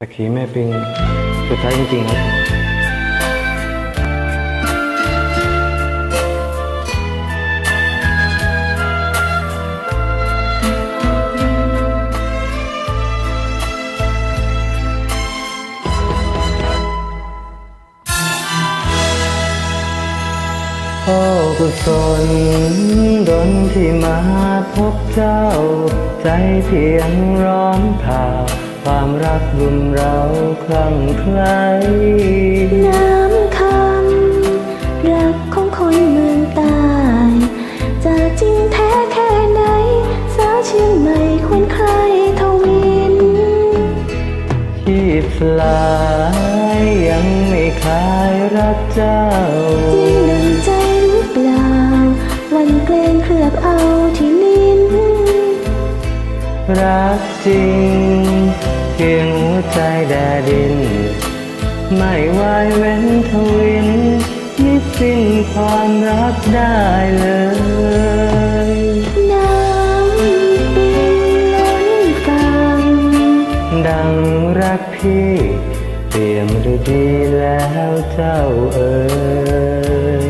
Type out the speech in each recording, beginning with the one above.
ตะกี้แม่ปิงสุดท้ายจริงๆครับโอ้กุศลดนที่มาพบเจ้า ใจเพียงรอ รักรุมเราคลั่งไคล้น้ำคำรักของคนเมืองใต้จะจริงแท้แค่ไหนสาวเชียงใหม่ควรใครทวินชีพสลายยังไม่คลายรักเจ้าจริงดังใจหรือเปล่า วันเกรงเคลือบเอาที่ลิ้นรักจริง เพียงหัวใจแดดิน ไม่วายเว้นทวินมิสิ้นความรักได้เลยน้ำปิงล้นฟังดังรักพี่เปี่ยมฤดีแล้วเจ้าเอ๋ย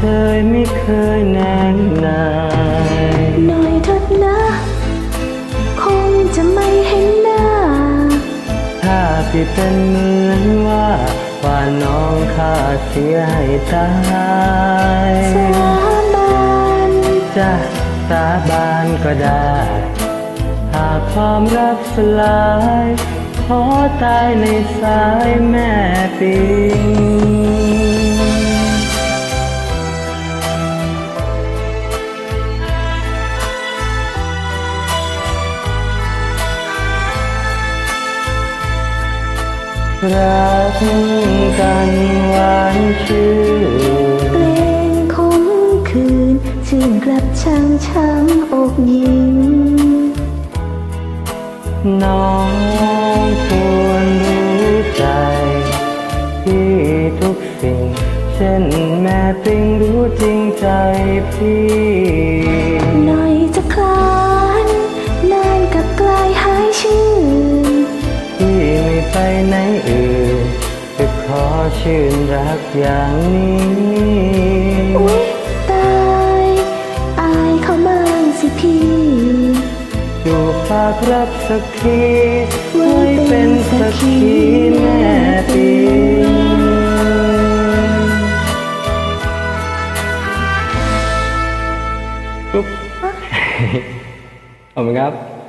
ชยไม่เคยแน่นนายหน่อยเถิดนะ คงจะไม่เห็นหน้า ถ้าพี่เป็นเหมือนว่า ว่าน้องข้าเสียให้ตายสาบานจะสาบานก็ได้ หากความรักสลาย ขอตายในสายแม่ปิ รักกันหวานชื่นเกรงคมคืนชื่นกลับช่างช้ำอกหญิงน้องควรรู้ใจ ที่ทุกสิ่ง เช่นแม่ปิงรู้จริงใจพี่ ไม่ไปไหนอื่นจะขอชื่นรักอย่างนี้อุ๊ยตายอายเขาบ้างสิพี่อยู่ฝากรักสักทีไว้เป็นสักขีแม่ปิงปุ๊บขอบคุณครับ